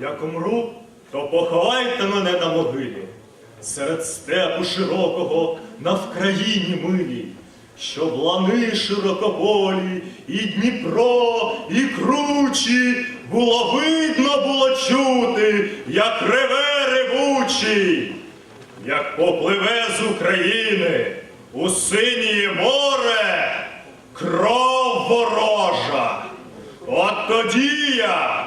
Як умру, то поховайте мене на могилі, серед степу широкого на Вкраїні милій, щоб лани широкополі, і Дніпро, і кручі було видно, було чути, як реве ревучий, як попливе з України у синє море кров ворожа. От тоді я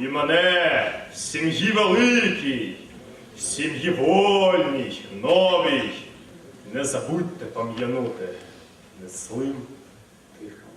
І мене в сім'ї великій, в сім'ї вольній, новій, не забудьте пам'янути не злим тихим словом.